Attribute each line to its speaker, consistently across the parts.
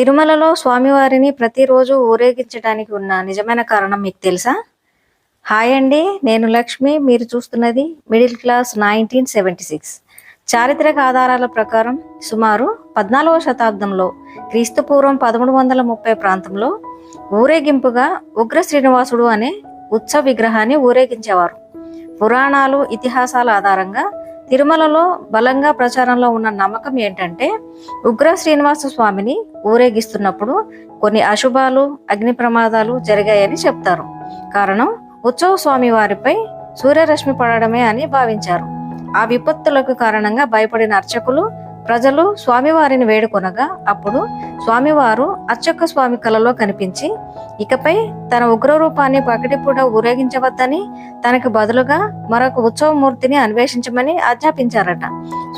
Speaker 1: తిరుమలలో స్వామివారిని ప్రతిరోజు ఊరేగించడానికి ఉన్న నిజమైన కారణం మీకు తెలుసా? హాయ్ అండి నేను లక్ష్మి. మీరు చూస్తున్నది middle class nineteen seventy six. చారిత్రక ఆధారాల ప్రకారం సుమారు పద్నాలుగవ శతాబ్దంలో క్రీస్తుపూర్వం పదమూడు వందల ముప్పై ప్రాంతంలో ఊరేగింపుగా ఉగ్ర శ్రీనివాసుడు అనే ఉత్సవ విగ్రహాన్ని ఊరేగించేవారు. పురాణాలు ఇతిహాసాల ఆధారంగా తిరుమలలో బలంగా ప్రచారంలో ఉన్న నమ్మకం ఏంటంటే ఉగ్ర శ్రీనివాస స్వామిని ఊరేగిస్తున్నప్పుడు కొన్ని అశుభాలు అగ్ని ప్రమాదాలు జరిగాయని చెప్తారు. కారణం ఉత్సవ స్వామి వారిపై సూర్యరశ్మి పడడమే అని భావించారు. ఆ విపత్తులకు కారణంగా భయపడిన అర్చకులు ప్రజలు స్వామివారిని వేడుకొనగా అప్పుడు స్వామివారు అర్చక స్వామి కలలో కనిపించి ఇకపై తన ఉగ్ర రూపాన్ని పకటిపూట ఊరేగించవద్దని తనకు బదులుగా మరొక ఉత్సవమూర్తిని అన్వేషించమని ఆజ్ఞాపించారట.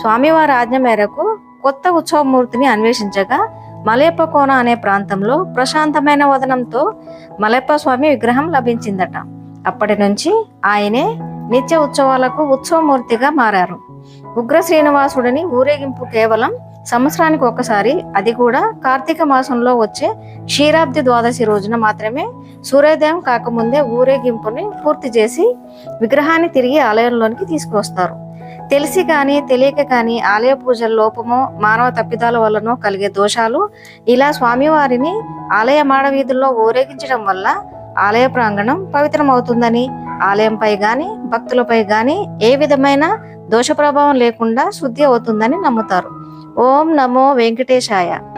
Speaker 1: స్వామివారి ఆజ్ఞ మేరకు కొత్త ఉత్సవమూర్తిని అన్వేషించగా మలయప్ప కోన అనే ప్రాంతంలో ప్రశాంతమైన వదనంతో మలయప్ప స్వామి విగ్రహం లభించిందట. అప్పటి నుంచి ఆయనే నిత్య ఉత్సవాలకు ఉత్సవమూర్తిగా మారారు. ఉగ్ర శ్రీనివాసుడిని ఊరేగింపు కేవలం సంవత్సరానికి ఒకసారి అది కూడా కార్తీక మాసంలో వచ్చే క్షీరాబ్ది ద్వాదశి రోజున మాత్రమే సూర్యోదయం కాకముందే ఊరేగింపుని పూర్తి చేసి విగ్రహాన్ని తిరిగి ఆలయంలోనికి తీసుకువస్తారు. తెలిసి కానీ తెలియక కానీ ఆలయ పూజల లోపమో మానవ తప్పిదాల వల్లనో కలిగే దోషాలు ఇలా స్వామివారిని ఆలయ మాడవీధుల్లో ఊరేగించడం వల్ల ఆలయ ప్రాంగణం పవిత్రమవుతుందని ఆలయంపై కానీ భక్తులపై కానీ ఏ విధమైన దోష ప్రభావం లేకుండా శుద్ధి అవుతుందని నమ్ముతారు. ఓం నమో వెంకటేశాయ.